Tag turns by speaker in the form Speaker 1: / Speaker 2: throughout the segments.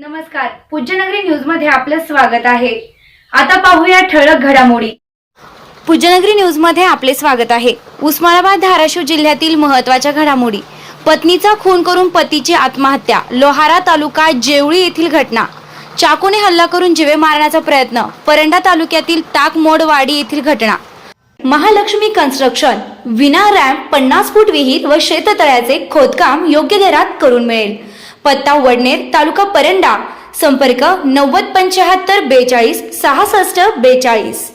Speaker 1: नमस्कार. पूज्यनगरी न्यूजमध्ये आपलं स्वागत आहे. आता पाहूया ठळक घडामोडी. पूज्यनगरी न्यूजमध्ये आपले स्वागत आहे. उस्मानाबाद धाराशिव जिल्ह्यातील महत्त्वाच्या घडामोडी. पत्नीचा खून करून पतीची आत्महत्या. लोहारा तालुका जेवळी येथील घटना. चाकूने हल्ला करून जिवे मारण्याचा प्रयत्न. परंडा तालुक्यातील टाकमोडवाडी येथील घटना. महालक्ष्मी कन्स्ट्रक्शन. विना रॅम्प पन्नास फूट विहीर व शेततळ्याचे खोदकाम योग्य दरात करून मिळेल. पत्ता वडनेर तालुका परंडा. संपर्क नव्वद पंच्याहत्तर बेचाळीस सहासष्ट बेचाळीस.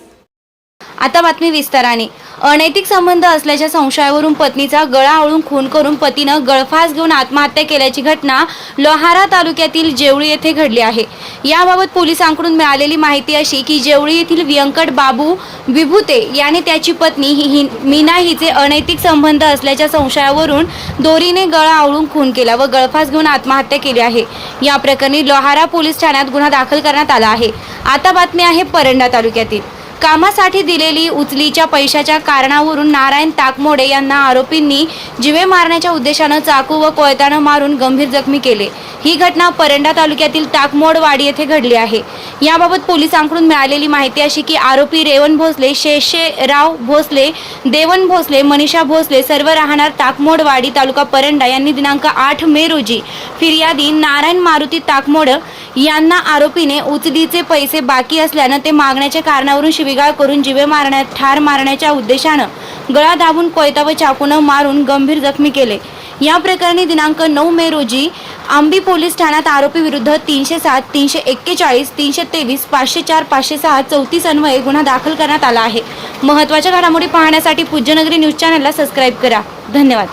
Speaker 1: आता बातमी विस्ताराने. अनैतिक संबंध असल्याच्या संशयावरून पत्नीचा गळा आळून खून करून पतीनं गळफास घेऊन आत्महत्या केल्याची घटना लोहारा तालुक्यातील जेवळी येथे घडली आहे. याबाबत पोलिसांकडून मिळालेली माहिती अशी की जेवळी येथील व्यंकट बाबू विभूते याने त्याची पत्नी हि मीना हिचे अनैतिक संबंध असल्याच्या संशयावरून दोरीने गळा आवळून खून केला व गळफास घेऊन आत्महत्या केली आहे. या प्रकरणी लोहारा पोलीस ठाण्यात गुन्हा दाखल करण्यात आला आहे. आता बातमी आहे परंडा तालुक्यातील. कामासाठी दिलेली उचलीच्या पैशाच्या कारणावरून नारायण ताकमोडे यांना आरोपींनी जिवे मारण्याच्या उद्देशानं चाकू व कोयतानं मारून गंभीर जखमी केले. ही घटना परंडा तालुक्यातील ताकमोडवाडी येथे घडली आहे. याबाबत पोलिसांकडून मिळालेली माहिती अशी की आरोपी रेवण भोसले शेषेराव भोसले देवन भोसले मनीषा भोसले सर्व राहणार टाकमोडवाडी तालुका परंडा यांनी दिनांक आठ मे रोजी फिर्यादी नारायण मारुती ताकमोड यांना आरोपीने उचलीचे पैसे बाकी असल्यानं ते मागण्याच्या कारणावरून शिवीगाळ करून जिवे मारण्यात ठार मारण्याच्या उद्देशानं गळा दाबून कोयता व चाकूनं मारून गंभीर जखमी केले. या प्रकरणी दिनांक नऊ मे रोजी आंबी पोलीस ठाण्यात आरोपी विरुद्ध तीनशे सात तीनशे एक्केचाळीस तीनशे तेवीस पाचशे चार पाचशे सहा चौतीस अन्वये गुन्हा दाखल करण्यात आला आहे. महत्त्वाच्या घडामोडी पाहण्यासाठी पूज्यनगरी न्यूज चॅनलला सबस्क्राईब करा. धन्यवाद.